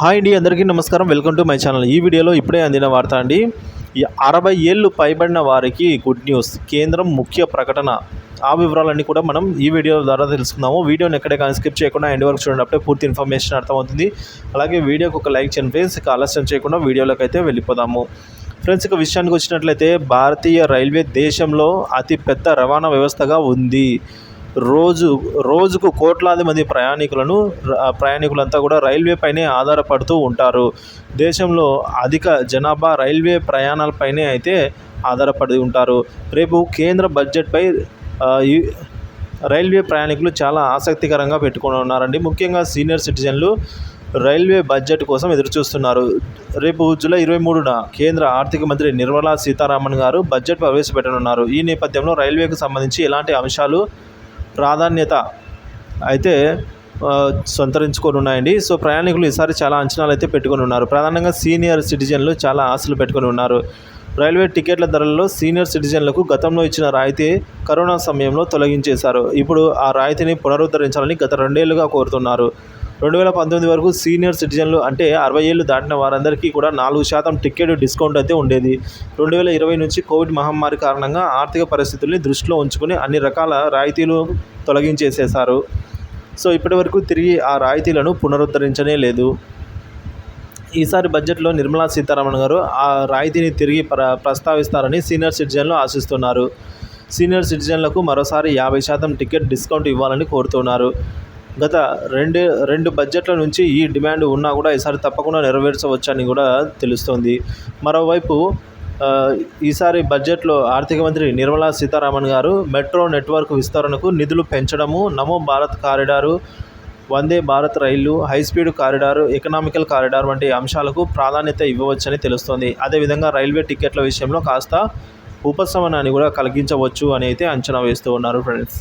Hi అండి అందరికీ నమస్కారం. Welcome to my channel. ఈ వీడియోలో ఇప్పుడే అందిన వార్త అండి. అరవై ఏళ్ళు పైబడిన వారికి గుడ్ న్యూస్ కేంద్రం ముఖ్య ప్రకటన. ఆ వివరాలన్నీ కూడా మనం ఈ వీడియో ద్వారా తెలుసుకుందాము. వీడియోని ఎక్కడే కానీ స్కిప్ చేయకుండా ఎండ్ వరకు చూడండి. అప్పుడే పూర్తి ఇన్ఫర్మేషన్ అర్థమవుతుంది. అలాగే వీడియోకి ఒక లైక్ చేయండి ఫ్రెండ్స్ ఇక ఆలస్యం చేయకుండా వీడియోలోకి అయితే వెళ్ళిపోదాము. ఫ్రెండ్స్ ఇక విషయానికి వచ్చినట్లయితే భారతీయ రైల్వే దేశంలో అతి పెద్ద రవాణా వ్యవస్థగా ఉంది. రోజు రోజుకు కోట్లాది మంది ప్రయాణికులను ప్రయాణికులంతా కూడా రైల్వే పైనే ఆధారపడుతూ ఉంటారు. దేశంలో అధిక జనాభా రైల్వే ప్రయాణాలపైనే అయితే ఆధారపడి ఉంటారు. రేపు కేంద్ర బడ్జెట్పై ఈ రైల్వే ప్రయాణికులు చాలా ఆసక్తికరంగా పెట్టుకొని ఉన్నారండి. ముఖ్యంగా సీనియర్ సిటిజన్లు రైల్వే బడ్జెట్ కోసం ఎదురుచూస్తున్నారు. రేపు జూలై ఇరవై మూడున కేంద్ర ఆర్థిక మంత్రి నిర్మలా సీతారామన్ గారు బడ్జెట్ ప్రవేశపెట్టనున్నారు. ఈ నేపథ్యంలో రైల్వేకు సంబంధించి ఎలాంటి అంశాలు ప్రాధాన్యత అయితే సంతరించుకొని ఉన్నాయండి. సో ప్రయాణికులు ఈసారి చాలా అంచనాలు అయితే పెట్టుకొని ఉన్నారు. ప్రధానంగా సీనియర్ సిటిజన్లు చాలా ఆశలు పెట్టుకొని ఉన్నారు. రైల్వే టికెట్ల ధరలలో సీనియర్ సిటిజన్లకు గతంలో ఇచ్చిన రాయితీ కరోనా సమయంలో తొలగించేశారు. ఇప్పుడు ఆ రాయితీని పునరుద్ధరించాలని గత రెండేళ్ళుగా కోరుతున్నారు. రెండు వేల పంతొమ్మిది వరకు సీనియర్ సిటిజన్లు అంటే అరవై ఏళ్ళు దాటిన వారందరికీ కూడా నాలుగు శాతం టికెట్ డిస్కౌంట్ అయితే ఉండేది. రెండు వేల ఇరవై నుంచి కోవిడ్ మహమ్మారి కారణంగా ఆర్థిక పరిస్థితుల్ని దృష్టిలో ఉంచుకుని అన్ని రకాల రాయితీలు తొలగించేసేశారు. సో ఇప్పటివరకు తిరిగి ఆ రాయితీలను పునరుద్ధరించనే లేదు. ఈసారి బడ్జెట్లో నిర్మలా సీతారామన్ గారు ఆ రాయితీని తిరిగి ప్ర ప్రస్తావిస్తారని సీనియర్ సిటిజన్లు ఆశిస్తున్నారు. సీనియర్ సిటిజన్లకు మరోసారి యాభై శాతం టికెట్ డిస్కౌంట్ ఇవ్వాలని కోరుతున్నారు. గత రెండు రెండు బడ్జెట్ల నుంచి ఈ డిమాండ్ ఉన్నా కూడా ఈసారి తప్పకుండా నెరవేర్చవచ్చని కూడా తెలుస్తోంది. మరోవైపు ఈసారి బడ్జెట్లో ఆర్థిక మంత్రి నిర్మలా సీతారామన్ గారు మెట్రో నెట్వర్క్ విస్తరణకు నిధులు పెంచడము నమో భారత్ కారిడారు వందే భారత్ రైళ్ళు హైస్పీడ్ కారిడార్ ఎకనామికల్ కారిడార్ వంటి అంశాలకు ప్రాధాన్యత ఇవ్వవచ్చని తెలుస్తోంది. అదేవిధంగా రైల్వే టికెట్ల విషయంలో కాస్త ఉపశమనాన్ని కూడా కలిగించవచ్చు అని అయితే అంచనా వేస్తూ ఉన్నారు ఫ్రెండ్స్.